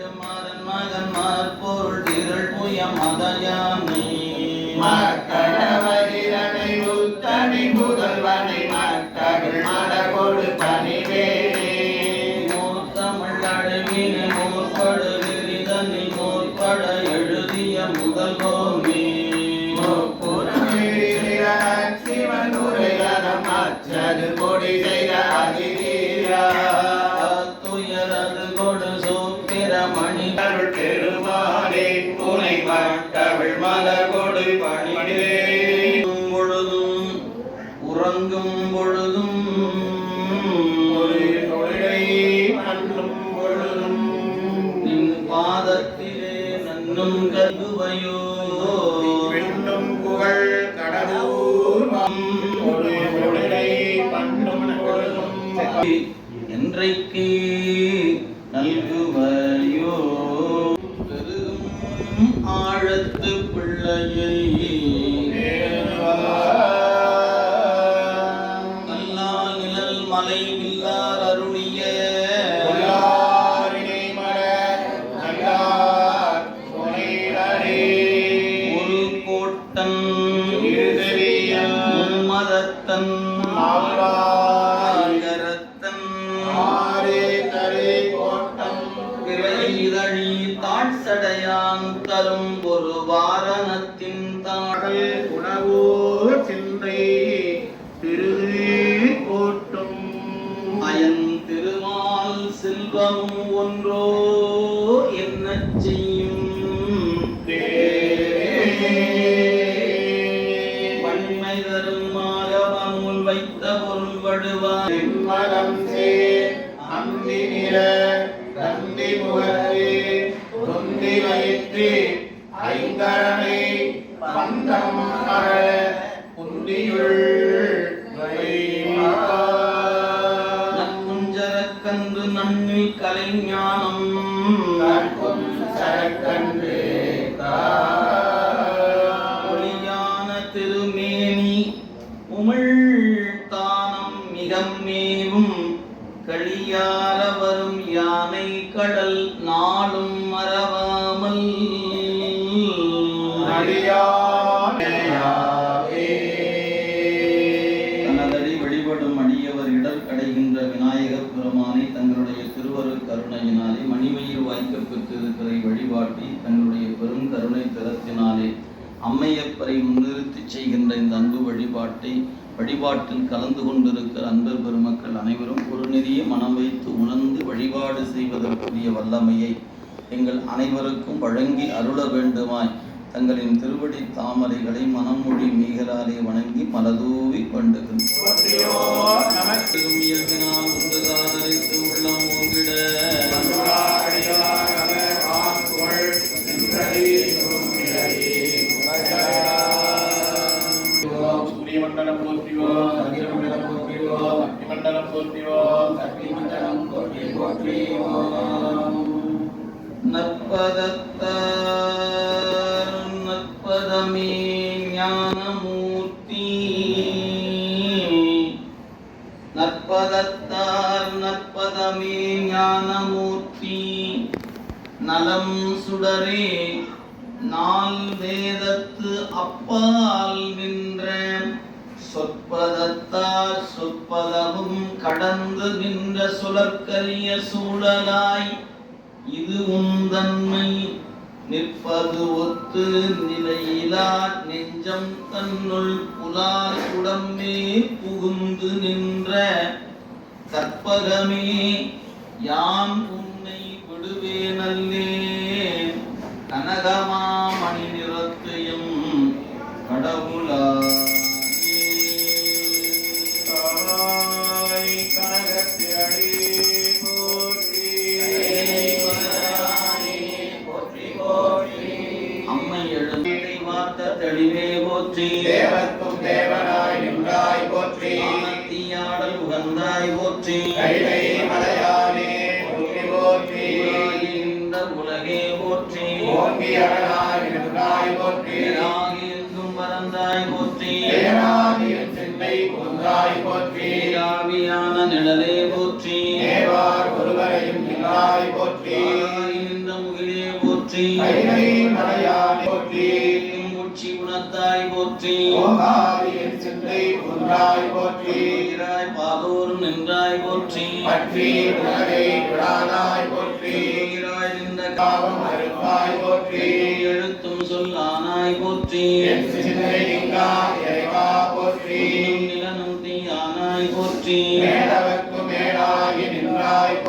மாறன் மகன் மற்பொருள் திரள் புயம் மதயானை. மலகொடு பணிவே பொழுதும் உறங்கும் பொழுதும் ஒரு தொழிலை மன்னும் பொழுதும் நின் பாதத்திலே நன்னும் கருவையோ வெண்ணும் புகழ் கடவுர் ஒரு தொழிலை பண்ணும் பொழுதும். என்றைக்கு நல்கு ஆழத்து பிள்ளையை. கல்லால் நிழல் மலை வில்லார் அருளிய. ஒரு கோட்டன். இருதெறியன் மும்மதத்தன் வாரணத்தின் தாழல் உணவோ சிந்தை திருகு கோட்டும் அயன் திருமால் செல்வம் ஒன்றோ என்ன செய்யும்? வன்மை தரும் மாகவமுள் வைத்த பொருள் வடுவார் மரம் சே அந்தி நிற தந்தி முகத்தே தொந்தி வயிற்று ஐங்கரனை பந்தம் அற புந்தியுள் வைப்பா. நற்குஞ்சரக்கன்று நன்னில் கலைஞானம் கற்கும் சரக்கன்று. ஒளியான திருமேனி உமிழ் தானம் மிகமேவும் களியார வரும் யானை கடல் நாளும் மறவாமல் அம்மையப்பரை முன்னிறுத்தி செய்கின்ற இந்த அன்பு வழிபாட்டை வழிபாட்டில் கலந்து கொண்டிருக்கிற அன்பர் பெருமக்கள் அனைவரும் ஒரு நெறிய மனம் வைத்து உணர்ந்து வழிபாடு செய்வதற்குரிய வல்லமையை எங்கள் அனைவருக்கும் வழங்கி அருள வேண்டுமாய் தங்களின் திருவடி தாமரைகளை மனமொழி மீகளாலே வணங்கி மலதூவி கொண்டுகின்றோம். நற்பதத்தார் நற்பதமே ஞானமூர்த்தி. நற்பதத்தார் நற்பதமே ஞானமூர்த்தி. நலம் சுடரே நால் வேதத்து அப்பால் நின்ற. சொற்பதத்தார் சொற்பதமும் கடந்து நின்ற சுழற்கரிய சூழலாய். இது உந்தன்மை நிற்பது ஒத்து நிலையிலா நெஞ்சம் தன்னுள் புலால் உடம்பே புகுந்து நின்ற கற்பகமே. யான் உன்னை விடுவேனல்லே கனகமா வார்த்த தெளிவே போற்றி. தேவர்க்கும் தேவனாய் நின்றாய் போற்றி. ஆனத்தியாடல் உகந்தாய் போற்றி. கைலை மலையானே போற்றி போற்றி. நின்ற உலகே போற்றி. ஓங்கி அழகாய் நின்றாய் போற்றி. பேராகி எங்கும் பறந்தாய் போற்றி. சிந்தை குன்றாய் போற்றி. பேராவியான நிழலே போற்றி. தேவார் ஒருவரையும் நின்றாய் போற்றி. குணத்தாய் போற்றி சிந்தை ஒன்றாய் போற்றி ஈராய் பாதோர் நின்றாய் போற்றி. பற்றி போற்றி நின்ற அருப்பாய் போற்றி எழுத்தும் சொல்லானாய் போற்றி சிந்தை இறைவா போற்றி நிலனும் தீயானாய் போற்றி மேலவர்க்கு மேலாகி நின்றாய்